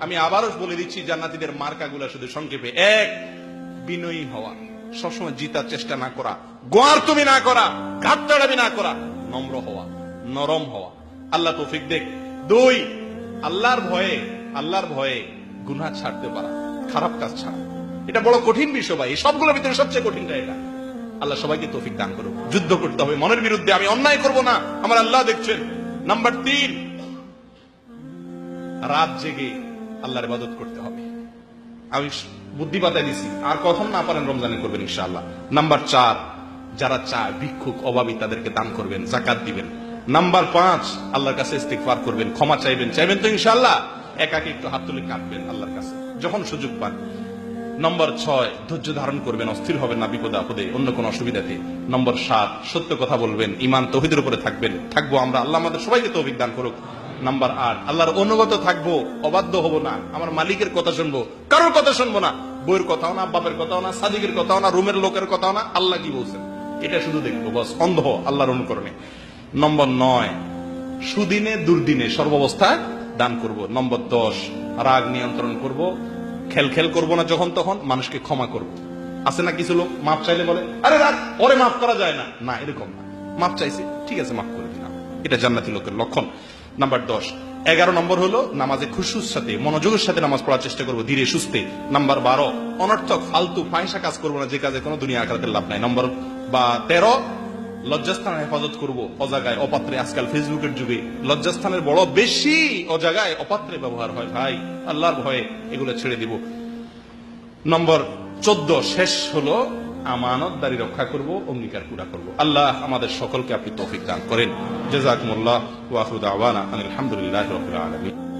আমি আবারও বলে দিচ্ছি, জান্নাতীদের মার্কাগুলো শুধু সংক্ষেপে। এক, বিনয়ী হওয়া। সবসময় জিতার চেষ্টা না করা। গোয়ার তুমি না করা ঘাটতাড়াবি না করা। নম্র হওয়া, নরম হওয়া। আল্লাহ তৌফিক দেখ। দুই, আল্লাহর ভয়ে আল্লাহর ভয়ে গুনাহ ছাড়তে পারা, খারাপ কাজ ছাড়া। এটা বড় কঠিন বিষয় ভাই। সবগুলোর ভিতরে সবচেয়ে কঠিনটা এটা। আল্লাহ সবাইকে তৌফিক দান করুক। যুদ্ধ করতে হবে। মনের বিরুদ্ধে আমি অন্যায় করব না। আমার আল্লাহ দেখছেন। নাম্বার তিন, রাত জেগে আল্লাহর ইবাদত করতে হবে। আমি বুদ্ধি বাতায় দিছি। আর কখন না পারেন রমজানে করবেন ইনশাআল্লাহ। নাম্বার চার, যারা চায়, ভিক্ষুক, অভাবী, তাদেরকে দান করবেন জাকাত দিবেন। নাম্বার পাঁচ, আল্লাহর কাছে ইস্তিগফার করবেন, ক্ষমা চাইবেন। চাইবেন তো ইনশাআল্লাহ? একাকে একটু হাত তুলে কাঁদবেন আল্লাহর কাছে, যখন সুযোগ পান। নম্বর ছয়, ধৈর্য ধারণ করবেন, অস্থির হবেন না বিপদে আপদে, অন্য কোনো অসুবিধাতে। নম্বর সাত, সত্য কথা বলবেন ইমান তহিদের উপরে থাকবেন। থাকব আমরা, আল্লাহ আমাদের সবাইকে তৌফিক দান করুক। নাম্বার আট। আল্লাহর অনুগত থাকব, অবাধ্য হব না। আমার মালিকের কথা শুনব, কারোর কথা শুনব না। বইয়ের কথাও না, বাপের কথাও না, সাদিকের কথাও না, রুমের লোকের কথাও না, আল্লাহ কি বলছেন? এটা শুধু দেখব, বস, অন্ধ আল্লাহর অনুকরণে। নম্বর নয়, সুদিনে, দুর্দিনে সর্বাবস্থায় দান করব। নম্বর দশ, রাগ নিয়ন্ত্রণ করব। খেল খেল করব না যখন তখন, মানুষকে ক্ষমা করব। আছে না কিছু লোক, মাপ চাইলে বলে, আরে রাগ ওরে মাফ করা যায় না। না, এরকম না। মাপ চাইছে, ঠিক আছে মাফ করে দিলাম। এটা জান্নাতি লোকের লক্ষণ। নাম্বার দশ। এগারো নম্বর হলো নামাজে খুশুর সাথে, মনোযোগের সাথে নামাজ পড়ার চেষ্টা করব, ধীরে সুস্থে। নাম্বার বারো, অনর্থক, ফালতু পয়সা কাজ করব না, যে কাজে কোনো দুনিয়া আকারের লাভ নাই। নম্বর বা তেরো লজ্জাস্থানের হেফাজত করব, অজাগায়, অপাত্রে। আজকাল ফেসবুকের যুগে লজ্জাস্থানের বড় বেশি অজাগায় অপাত্রে ব্যবহার হয় ভাই। আল্লাহর ভয়ে এগুলো ছেড়ে দিব। নম্বর চোদ্দ, শেষ হলো আমানতদারি রক্ষা করব, অঙ্গীকার পুরা করব। আল্লাহ আমাদের সকলকে আপনি তৌফিক দান করেন। জেজাকুমুল্লাহ ওয়াহুদ আওয়ানা আলহামদুলিল্লাহ রবিল আলমী